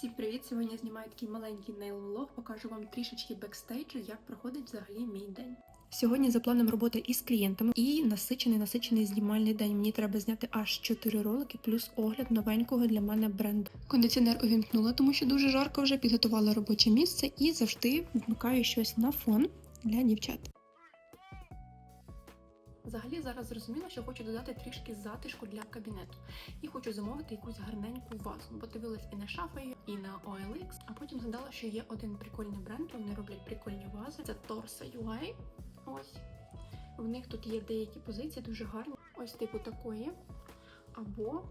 Всім привіт! Сьогодні я знімаю такий маленький нейлолог. покажу вам трішечки бекстейджу, як проходить взагалі мій день. Сьогодні за планом роботи із клієнтами і насичений насичений знімальний день. Мені треба зняти аж 4 ролики, плюс огляд новенького для мене бренду. Кондиціонер увімкнула, тому що дуже жарко вже підготувала робоче місце і завжди вмикаю щось на фон для дівчат. Взагалі зараз зрозуміла, що хочу додати трішки затишку для кабінету. І хочу замовити якусь гарненьку вазу. Бо дивилась і на шафою, і на OLX, а потім згадала, що є один прикольний бренд, вони роблять прикольні вази. Це Torsa UI. Ось. В них тут є деякі позиції дуже гарні. Ось типу такої. Або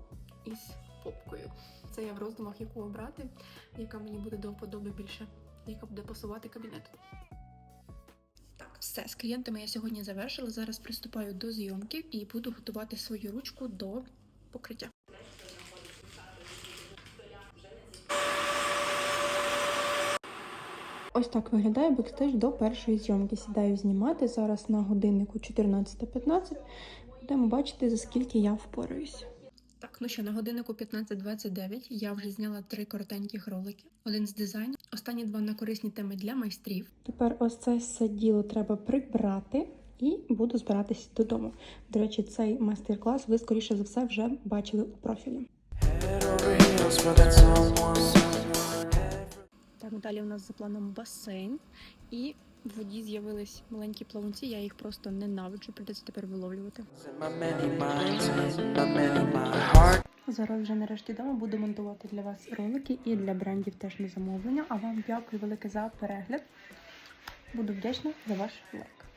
із попкою. Це я в роздумах, яку обрати, яка мені буде до вподоби більше, яка буде пасувати кабінету. Все з клієнтами я сьогодні завершила. Зараз приступаю до зйомки і буду готувати свою ручку до покриття. Ось так виглядає бекстейдж до першої зйомки. Сідаю знімати. Зараз на годиннику 14.15. Будемо бачити, за скільки я впораюсь. Так, ну що, на годиннику 15.29 я вже зняла три коротеньких ролики. Один з дизайну, останні два на корисні теми для майстрів. Тепер ось це все діло треба прибрати і буду збиратись додому. До речі, цей майстер-клас ви, скоріше за все, вже бачили у профілі. Так, далі у нас за планом басейн, і в воді з'явились маленькі плавунці. Я їх просто ненавиджу, придеться тепер виловлювати. Зараз вже нарешті вдома буду монтувати для вас ролики і для брендів теж на замовлення. А вам дякую велике за перегляд. Буду вдячна за ваш лайк.